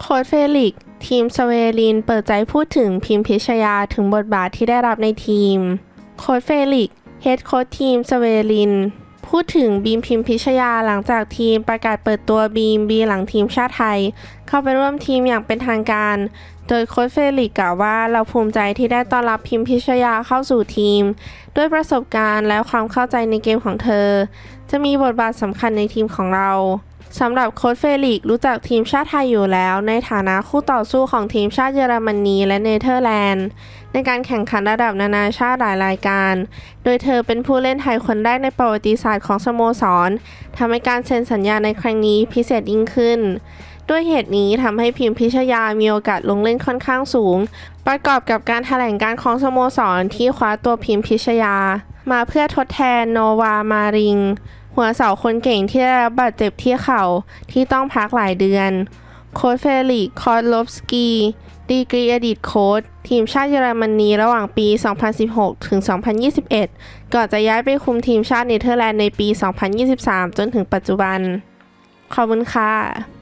โค้ชเฟลิก ทีมสเวลินเปิดใจพูดถึงพิมพิชยาถึงบทบาทที่ได้รับในทีม โค้ชเฟลิกเฮดโค้ชทีมสเวลิน พูดถึงบีมพิมพิชยาหลังจากทีมประกาศเปิดตัวบีมบีหลังทีมชาติไทย เข้าไปร่วมทีมอย่างเป็นทางการ โดยโค้ชเฟลิกกล่าวว่าเราภูมิใจที่ได้ต้อนรับพิมพิชยาเข้าสู่ทีม ด้วยประสบการณ์และความเข้าใจในเกมของเธอ จะมีบทบาทสำคัญในทีมของเรา สำหรับโค้ชเฟลิกรู้จักทีมชาติไทยอยู่แล้ว ในฐานะคู่ต่อสู้ของทีมชาติเยอรมนีและเนเธอร์แลนด์ ในการแข่งขันระดับนานาชาติหลายรายการ โดยเธอเป็นผู้เล่นไทยคนแรกในประวัติศาสตร์ของสโมสรทำให้การเซ็นสัญญาในครั้งนี้พิเศษยิ่งขึ้น ด้วยเหตุนี้ทำให้พิมพิชยามีโอกาสลงเล่นค่อนข้างสูง ประกอบกับการแถลงการของสโมสรที่คว้าตัวพิมพิชยา มาเพื่อทดแทนโนวามาริง หัวเสาคนเก่งที่ได้รับบาดเจ็บที่เข่าที่ต้องพักหลายเดือนโค้ชเฟลิกคอร์ลฟสกีดีกรีอดีตโค้ชทีมชาติเยอรมนีระหว่างปี 2016 ถึง 2021 ก่อนจะย้ายไปคุมทีมชาติเนเธอร์แลนด์ในปี 2023 จนถึงปัจจุบัน ขอบคุณค่ะ